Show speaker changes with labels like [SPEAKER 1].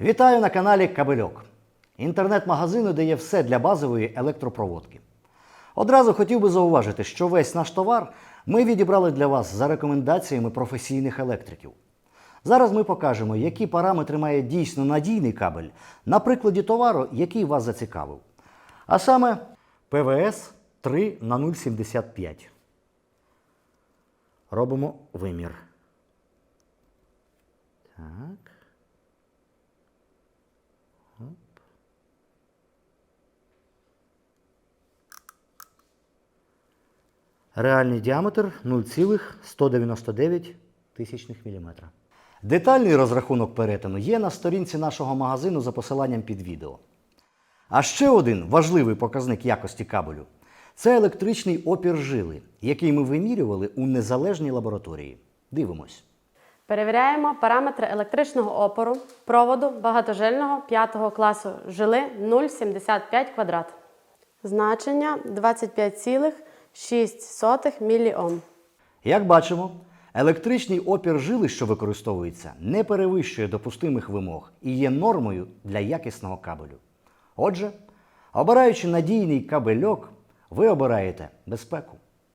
[SPEAKER 1] Вітаю на каналі Кабельок, інтернет-магазину, де є все для базової електропроводки. Одразу хотів би зауважити, що весь наш товар ми відібрали для вас за рекомендаціями професійних електриків. Зараз ми покажемо, які параметри має дійсно надійний кабель на прикладі товару, який вас зацікавив. А саме ПВС 3 на 0,75. Робимо вимір. Так. Реальний діаметр 0,199 тисячних міліметра. Детальний розрахунок перетину є на сторінці нашого магазину за посиланням під відео. А ще один важливий показник якості кабелю це електричний опір жили, який ми вимірювали у незалежній лабораторії. Дивимось.
[SPEAKER 2] Перевіряємо параметри електричного опору проводу багатожильного 5 класу жили 0,75 квадрат. Значення 25,6 мОм.
[SPEAKER 1] Як бачимо, електричний опір жили, що використовується, не перевищує допустимих вимог і є нормою для якісного кабелю. Отже, обираючи надійний кабельок, ви обираєте безпеку.